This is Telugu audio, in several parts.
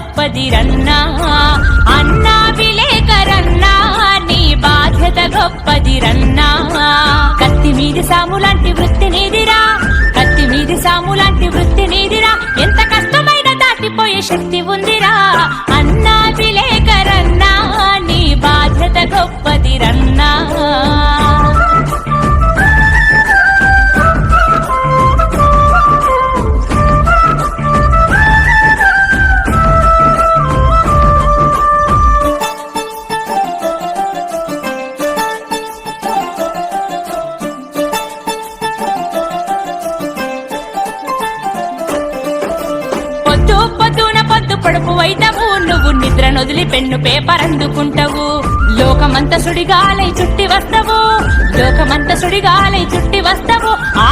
గొప్పదిరన్నా అన్నా విలేకరన్నా నీ బాధ్యత గొప్పదిరన్నా కత్తి మీది సాము పడుపు వైతవు నువ్వు నిద్ర నొదిలి పెన్ను పేపర్ అందుకుంటావు. లోకమంత సుడిగాలై చుట్టి వస్తావు లోకమంత సుడిగాలై చుట్టి వస్తావు. ఆ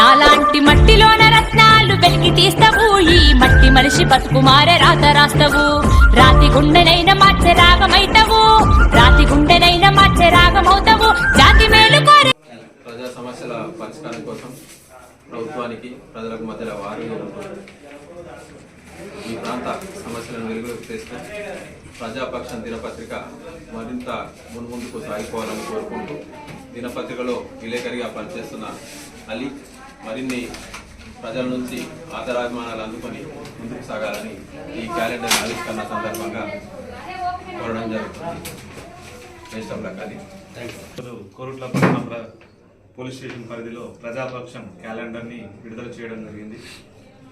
నాలాంటి మట్టిలోన రత్నాలు వెలికి తీస్తావు. ఈ మట్టి మనిషి బతుకు మారే రాత రాస్తావు. రాతి గుండెనైన మార్చే రాగమైతావు. రాతి గుండెనైన మార్చే రాగమవుతావు. జాతి మేలు కోరి ప్రజా సమస్యల పరిష్కారం కోసం ప్రభుత్వానికి ప్రజలకు మధ్యలో వారు ఈ ప్రాంత సమస్యలను వెలుగులోకి తెస్తూ ప్రజాపక్షం దినపత్రిక మరింత మున్ముందుకు సాగిపోవాలని కోరుకుంటూ దినపత్రికలో విలేకరిగా పనిచేస్తున్న అలీ మరిన్ని ప్రజల నుంచి ఆదరాభిమానాలు అందుకొని ముందుకు సాగాలని ఈ క్యాలెండర్ ఆవిష్కరణ సందర్భంగా కోరడం జరుగుతుంది. వేసంలోకి అది కోరుట్ల పట్టణ పోలీస్ స్టేషన్ పరిధిలో ప్రజాపక్షం క్యాలెండర్ని విడుదల చేయడం జరిగింది.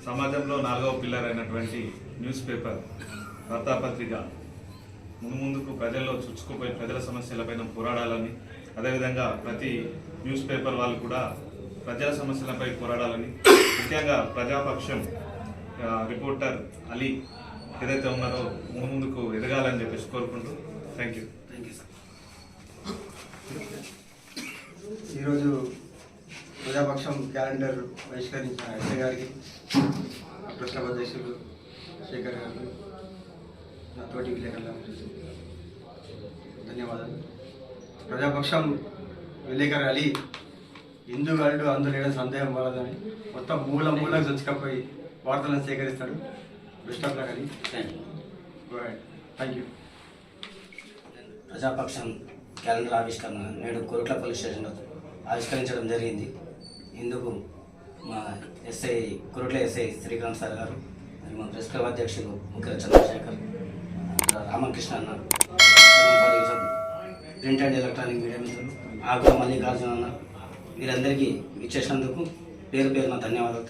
సమాజంలో నాలుగవ పిల్లర్ అయినటువంటి న్యూస్ పేపర్ వార్తాపత్రిక ముందు ముందుకు ప్రజల్లో చుచ్చుకుపోయి ప్రజల సమస్యలపైన పోరాడాలని అదేవిధంగా ప్రతి న్యూస్ పేపర్ వాళ్ళు కూడా ప్రజల సమస్యలపై పోరాడాలని ముఖ్యంగా ప్రజాపక్షం రిపోర్టర్ అలీ ఏదైతే ఉన్నారో ముందు ముందుకు ఎదగాలని చెప్పేసి కోరుకుంటూ థ్యాంక్ యూ. ఈరోజు ప్రజాపక్షం క్యాలెండర్ బహిష్కరించిన ఎస్ఐ గారికి క్లబ్ అధ్యక్షులు శేఖర్ గారికి నాతోటి విలేకరుల ధన్యవాదాలు. ప్రజాపక్షం విలేకరు అలీ హిందూ గారుడు అందులో సందేహం వలదని మొత్తం మూల మూలకు చొచ్చుకపోయి వార్తలను సేకరిస్తాడు. Best of luck Ali thank you ప్రజాపక్షం calendar ఆవిష్కరణ నేడు కోరుట్ల పోలీస్ స్టేషన్లో ఆవిష్కరించడం జరిగింది. ఇందుకు మా SI Koratla SI Srikanth sir గారు మరియు మా ప్రెస్ క్లబ్ అధ్యక్షులు ముఖ్య చంద్రశేఖర్ రామకృష్ణ అన్న ప్రింట్ అండ్ ఎలక్ట్రానిక్ మీడియా మిత్రులు ఆకుల మల్లికార్జున అన్న మీరందరికీ ఇచ్చేసినందుకు పేరు పేరున ధన్యవాదాలు